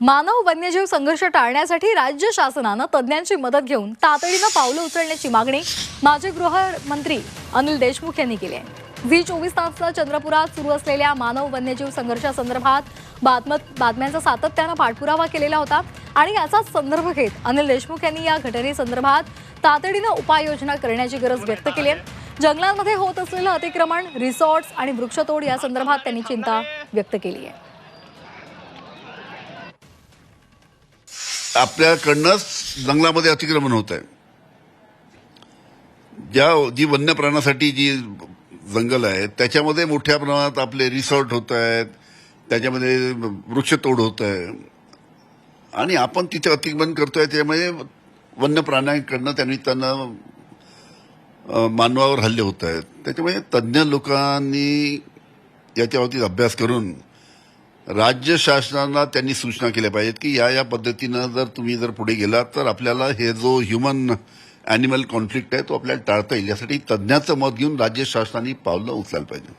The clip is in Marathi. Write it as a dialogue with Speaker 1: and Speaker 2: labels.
Speaker 1: मानव वन्यजीव संघर्ष टाळण्यासाठी राज्य शासनानं तज्ज्ञांची मदत घेऊन तातडीनं पावलं उचलण्याची मागणी माजी गृहमंत्री अनिल देशमुख यांनी केली आहे. व्ही चोवीस तासचा चंद्रपुरात सुरू असलेल्या मानव वन्यजीव संघर्षासंदर्भात बातम बातम्यांचा सातत्यानं पाठपुरावा केलेला होता आणि याचाच संदर्भ घेत अनिल देशमुख यांनी या घटनेसंदर्भात तातडीनं उपाययोजना करण्याची गरज व्यक्त केली आहे. जंगलांमध्ये होत असलेलं अतिक्रमण रिसॉर्ट्स आणि वृक्षतोड या संदर्भात त्यांनी चिंता व्यक्त केली आहे.
Speaker 2: आपल्याकडनंच जंगलामध्ये अतिक्रमण होत आहे. ज्या जी वन्य प्राण्यासाठी जी जंगल आहे त्याच्यामध्ये मोठ्या प्रमाणात आपले रिसॉर्ट होत आहेत त्याच्यामध्ये वृक्षतोड होत आहे. आणि आपण तिथे अतिक्रमण करतोय त्यामुळे वन्य प्राण्यांकडनं त्यांनी त्यांना मानवावर हल्ले होत आहेत. त्याच्यामुळे तज्ज्ञ लोकांनी याच्यावरती अभ्यास करून राज्य शासनाला त्यांनी सूचना केल्या पाहिजेत की या या पद्धतीनं जर तुम्ही जर पुढे गेलात तर आपल्याला हे जो ह्युमन अॅनिमल कॉन्फ्लिक्ट आहे तो आपल्याला टाळता येईल. यासाठी तज्ज्ञाचं मत घेऊन राज्य शासनाने पावलं उचलायला पाहिजे